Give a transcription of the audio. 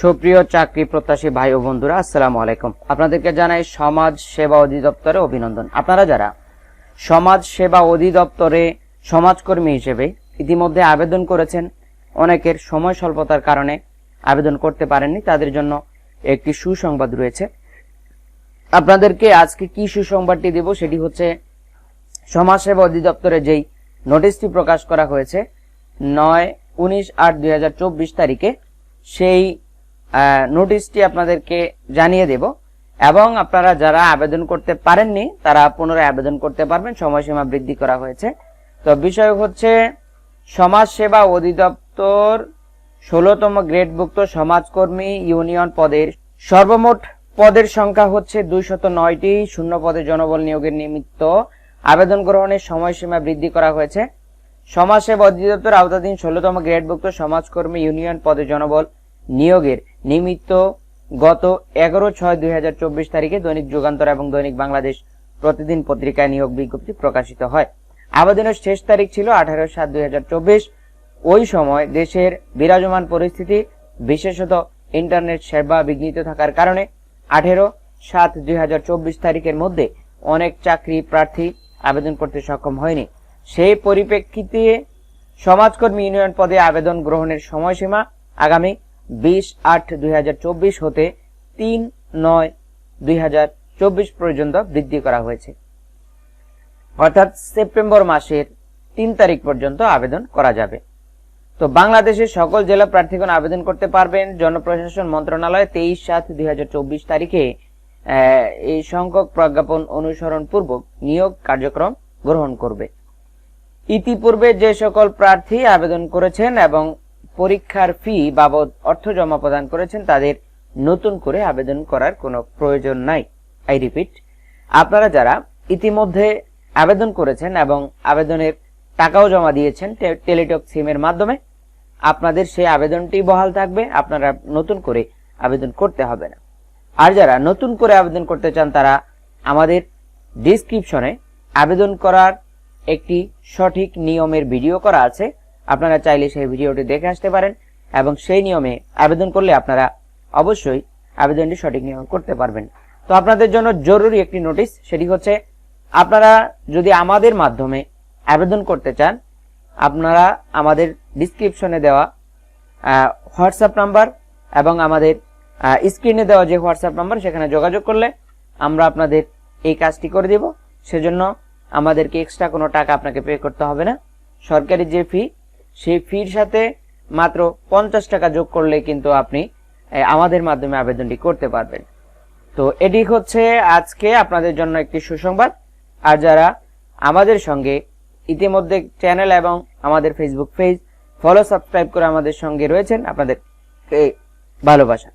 সুপ্রিয় চাকরি প্রত্যাশী ভাই ও বন্ধুরা, আসসালামু আলাইকুম। আপনাদেরকে জানাই সমাজ সেবা অধিদপ্তরে অভিনন্দন। আপনারা যারা সমাজ সেবা অধিদপ্তরে সমাজকর্মী হিসেবে ইতিমধ্যে আবেদন করেছেন, অনেকের সময় স্বল্পতার কারণে আবেদন করতে পারেননি, তাদের জন্য একটি সুসংবাদ রয়েছে। আপনাদেরকে আজকে কি সুসংবাদটি দেব সেটি হচ্ছে সমাজসেবা অধিদপ্তরে যেই নোটিশটি প্রকাশ করা হয়েছে, নয় উনিশ আট দুই তারিখে, সেই নোটিশটি আপনাদেরকে জানিয়ে দেব। এবং আপনারা যারা আবেদন করতে পারেননি, তারা পুনরায় আবেদন করতে পারবেন। সময়সীমা বৃদ্ধি করা হয়েছে। তো বিষয় হচ্ছে সমাজ সেবা অধিদপ্তর ষোলোতম গ্রেডভুক্ত সমাজকর্মী ইউনিয়ন পদের সর্বমোট পদের সংখ্যা হচ্ছে দুইশত নয়টি। শূন্য পদে জনবল নিয়োগের নিমিত্ত আবেদন গ্রহণের সময়সীমা বৃদ্ধি করা হয়েছে। সমাজসেবা অধিদপ্তর আওতাধীন ষোলোতম গ্রেডভুক্ত সমাজকর্মী ইউনিয়ন পদে জনবল নিয়োগের নিমিত্ত গত এগারো ছয় দুই হাজার চব্বিশ তারিখে দৈনিক যুগান্তর এবং দৈনিক বাংলাদেশ প্রতিদিন পত্রিকায় নিয়োগ বিজ্ঞপ্তি প্রকাশিত হয়। আবেদনের শেষ তারিখ ছিল আঠারো সাত দুই ওই সময় দেশের বিরাজমান পরিস্থিতি, বিশেষত ইন্টারনেট সেবা বিঘ্নিত থাকার কারণে আঠেরো সাত দুই হাজার চব্বিশ তারিখের মধ্যে অনেক চাকরি প্রার্থী আবেদন করতে সক্ষম হয়নি। সেই পরিপ্রেক্ষিতে সমাজকর্মী ইউনিয়ন পদে আবেদন গ্রহণের সময়সীমা আগামী বিশ আট দুই হতে তিন নয় দুই পর্যন্ত বৃদ্ধি করা হয়েছে। অর্থাৎ সেপ্টেম্বর মাসের তিন তারিখ পর্যন্ত আবেদন করা যাবে। তো বাংলাদেশের সকল জেলা প্রার্থীগণ আবেদন করতে পারবেন। জনপ্রশাসন মন্ত্রণালয় তেইশ সাত দুই তারিখে এই সংখ্যক প্রজ্ঞাপন অনুসরণ পূর্বক নিয়োগ কার্যক্রম গ্রহণ করবে। ইতিপূর্বে যে সকল প্রার্থী আবেদন করেছেন এবং পরীক্ষার ফি বাবদ অর্থ জমা প্রদান করেছেন, তাদের নতুন করে আবেদন করার কোনো প্রয়োজন নাই। আই রিপিট আপনারা যারা ইতিমধ্যে আবেদন করেছেন এবং আবেদনের টাকাও জমা দিয়েছেন টেলিটক সিমের মাধ্যমে, আপনাদের সেই আবেদনটি বহাল থাকবে, আপনারা নতুন করে আবেদন করতে হবে না। আর যারা নতুন করে আবেদন করতে চান, তারা আমাদের ডিসক্রিপশনে আবেদন করার একটি সঠিক নিয়মের ভিডিও করা আছে। আপনারা চাইলে সেই ভিডিওটি দেখে আসতে পারেন এবং সেই নিয়মে আবেদন করলে আপনারা অবশ্যই আবেদনটি সঠিক নিয়ম করতে পারবেন। তো আপনাদের জন্য জরুরি একটি নোটিশ, সেটি হচ্ছে আপনারা যদি আমাদের মাধ্যমে আবেদন করতে চান, আপনারা আমাদের ডিসক্রিপশনে দেওয়া হোয়াটসঅ্যাপ নাম্বার এবং আমাদের স্ক্রিনে দেওয়া যে হোয়াটসঅ্যাপ নাম্বার, সেখানে যোগাযোগ করলে আমরা আপনাদের এই কাজটি করে দেব। সেজন্য আমাদেরকে এক্সট্রা কোনো টাকা আপনাকে পে করতে হবে না। সরকারি যে ফি সেই ফির সাথে মাত্র পঞ্চাশ টাকা যোগ করলে কিন্তু আপনি আমাদের মাধ্যমে আবেদনটি করতে পারবেন। তো এটি হচ্ছে আজকে আপনাদের জন্য একটি সুসংবাদ। আর যারা আমাদের সঙ্গে ইতিমধ্যে চ্যানেল এবং আমাদের ফেসবুক পেজ ফলো সাবস্ক্রাইব করে আমাদের সঙ্গে রয়েছেন, আপনাদের ভালোবাসা।